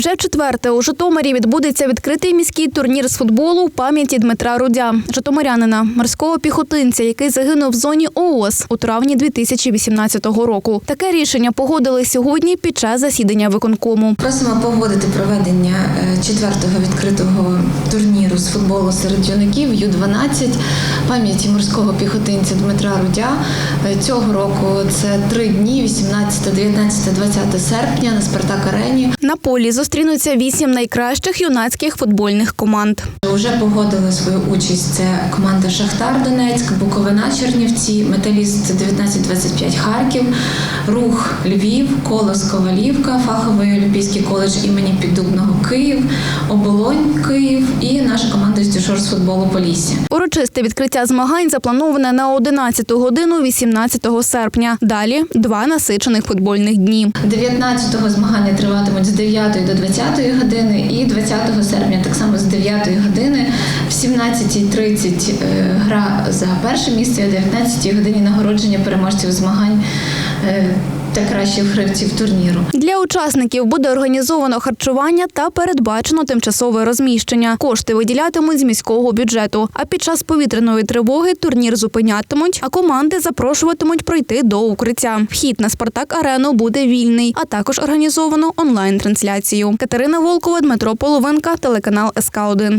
Вже четверте у Житомирі відбудеться відкритий міський турнір з футболу в пам'яті Дмитра Рудя, житомирянина, морського піхотинця, який загинув в зоні ООС у травні 2018 року. Таке рішення погодили сьогодні під час засідання виконкому. Просимо погодити проведення е, четвертого відкритого турніру з футболу серед юнаків Ю-12 пам'яті морського піхотинця Дмитра Рудя. Е, Цього року це три дні: 18, 19, 20 серпня на Спартак Арені. На полі зустрінуться вісім найкращих юнацьких футбольних команд. Уже погодили свою участь. Це команда Шахтар Донецьк, Буковина Чернівці, Металіст 1925 Харків, Рух Львів, Колос Ковалівка, фаховий олімпійський коледж імені Піддубного Київ, Оболонь Київ і наша команда з футболу Полісся. Урочисте відкриття змагань заплановане на 11 годину 18 серпня. Далі два насичених футбольних дні. 19-го змагання триватимуть з 9 до 20 години, і 20 серпня так само з 9 години. В 17.30 е, гра за перше місце, а в 19 годині нагородження переможців змагань та кращих гравців турніру. Для учасників буде організовано харчування та передбачено тимчасове розміщення. Кошти виділятимуть з міського бюджету. А під час повітряної тривоги турнір зупинятимуть, а команди запрошуватимуть пройти до укриття. Вхід на Спартак Арену буде вільний, а також організовано онлайн трансляцію. Катерина Волкова, Дмитро Половинка, телеканал СК 1